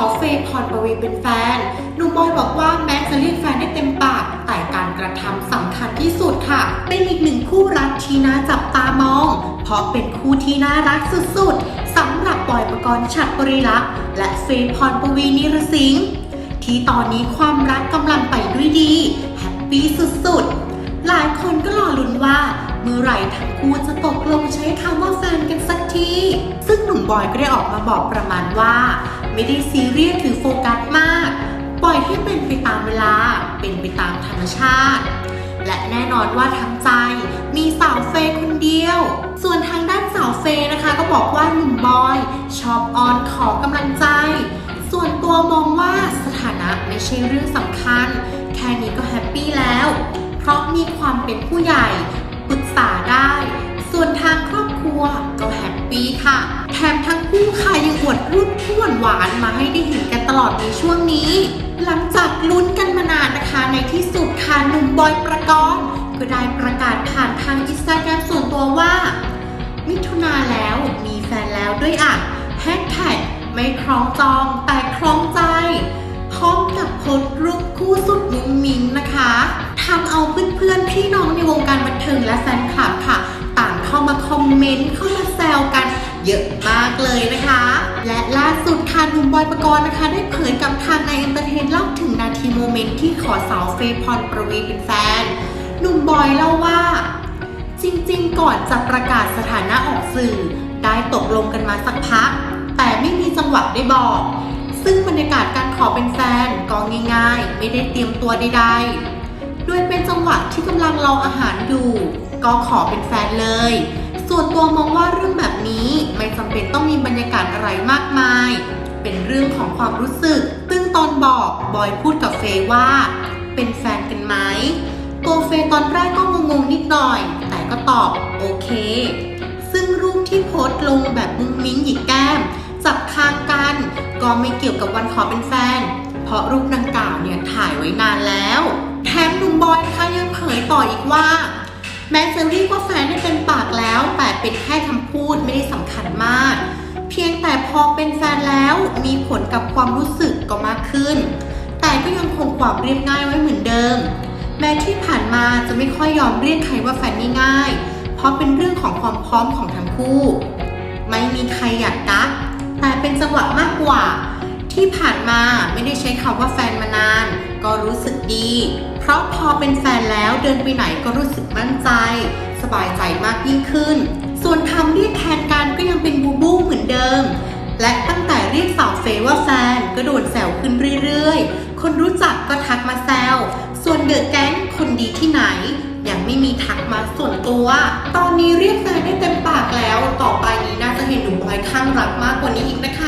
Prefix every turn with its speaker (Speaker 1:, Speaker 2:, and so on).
Speaker 1: อเฟย์พรปวีเป็นแฟน หนุ่มบอยบอกว่าแม้จะเรียกแฟนได้เต็มปาก แต่การกระทำสำคัญที่สุดค่ะ เป็นอีกหนึ่งคู่รักที่น่าจับตามอง เพราะเป็นคู่ที่น่ารักสุดๆสำหรับบอยประกรณ์ฉัตรบริลักษ์และเฟย์พรปวีนิรสิงห์ที่ตอนนี้ความรักกำลังไปด้วยดีแฮปปี้สุดๆ หลายคนก็รอลุ้นว่าเมื่อไหร่ทั้งคู่จะตกลงใช้คำว่าแฟนกันสักที ซึ่งหนุ่มบอยก็ได้ออกมาบอกประมาณว่า ไม่ได้ซีเรียสหรือโฟกัสมาก ปล่อยให้เป็นไปตามเวลา เป็นไปตามธรรมชาติ และแน่นอนว่าทั้งใจมีสาวเฟย์คนเดียว ส่วนทางด้านสาวเฟย์นะคะ ก็บอกว่าหนุ่มบอย ชอบออนขอกำลังใจ ส่วนตัวมองว่าสถานะไม่ใช่เรื่องสำคัญ แค่นี้ก็แฮปปี้แล้ว เพราะมีความเป็นผู้ใหญ่ปรึกษาได้ วก็แฮปปี้ค่ะ แถมทั้งคู่ค่ะยังอวดรูปคู่หวานๆมาให้ได้เห็นกันตลอดในช่วงนี้ หลังจากลุ้นกันมานานนะคะในที่สุดค่ะหนุ่มบอยประกรณ์ก็ได้ประกาศผ่านทางอินสตาแกรมส่วนตัวว่า มิถุนาแล้วมีแฟนแล้วด้วยอะแฮชแท็กไม่คล้องจองแต่คล้องใจ พร้อมกับโพสรูปคู่สุดมุ้งมิ้งนะคะทำเอาเพื่อนๆพี่น้องในวงการบันเทิงและแฟนคลับค่ะ เข้ามาคอมเมนต์เข้ามาแซวกันเยอะมากเลยนะคะ และล่าสุดค่ะหนุ่มบอยปกรณ์นะคะ ได้เผยกับทางในเอนเตอร์เทนเล่าถึงนาทีโมเมนต์ที่ขอสาวเฟย์พรประวีเป็นแฟน หนุ่มบอยเล่าว่า จริงๆ ก่อนจะประกาศสถานะออกสื่อ ได้ตกลงกันมาสักพัก แต่ไม่มีจังหวะได้บอก ซึ่งบรรยากาศการขอเป็นแฟนก็ง่าย ๆ ไม่ได้เตรียมตัวใดๆโดยเป็นจังหวะที่กำลังรออาหารอยู่ ก็ขอเป็นแฟนเลย ส่วนตัวมองว่าเรื่องแบบนี้ไม่จำเป็นต้องมีบรรยากาศอะไรมากมาย เป็นเรื่องของความรู้สึก ซึ่งตอนบอกบอยพูดกับเฟย์ว่า เป็นแฟนกันไหมตัวเฟย์ตอนแรกก็งงๆนิดหน่อย แต่ก็ตอบโอเค ซึ่งรูปที่โพสต์ลงแบบมุ้งมิ้งหยิกแก้ม จับคางกัน ก็ไม่เกี่ยวกับวันขอเป็นแฟน เพราะรูปดังกล่าวเนี่ยถ่ายไว้นานแล้ว แถมหนุ่มบอยนะคะยังเผยต่ออีกว่า แม้จะเรียกว่าแฟนได้เต็มปากแล้ว แต่เป็นแค่คำพูดไม่ได้สำคัญมาก เพียงแต่พอเป็นแฟนแล้วมีผลกับความรู้สึกก็มากขึ้น แต่ก็ยังคงความเรียบง่ายไว้เหมือนเดิม แม้ที่ผ่านมาจะไม่ค่อยยอมเรียกใครว่าแฟนง่ายๆเพราะเป็นเรื่องของความพร้อมของทั้งคู่ ไม่มีใครอยากกักแต่เป็นจังหวะมากกว่า ที่ผ่านมาไม่ได้ใช้คำว่าแฟนมานาน ก็รู้สึกดี เพราะพอเป็นแฟนแล้วเดินไปไหนก็รู้สึกมั่นใจ สบายใจมากยิ่งขึ้น ส่วนคำเรียกแทนกันก็ยังเป็นบูบูเหมือนเดิม และตั้งแต่เรียกสาวเฟว่าแฟนก็โดนแซวขึ้นเรื่อยๆ คนรู้จักก็ทักมาแซว ส่วนเดอะแก๊งคนดีที่ไหน ยังไม่มีทักมาส่วนตัว ตอนนี้เรียกแฟนได้เต็มปากแล้ว ต่อไปนี้น่าจะเห็นหนุ่มบอยข้างรักมากกว่านี้อีกนะคะ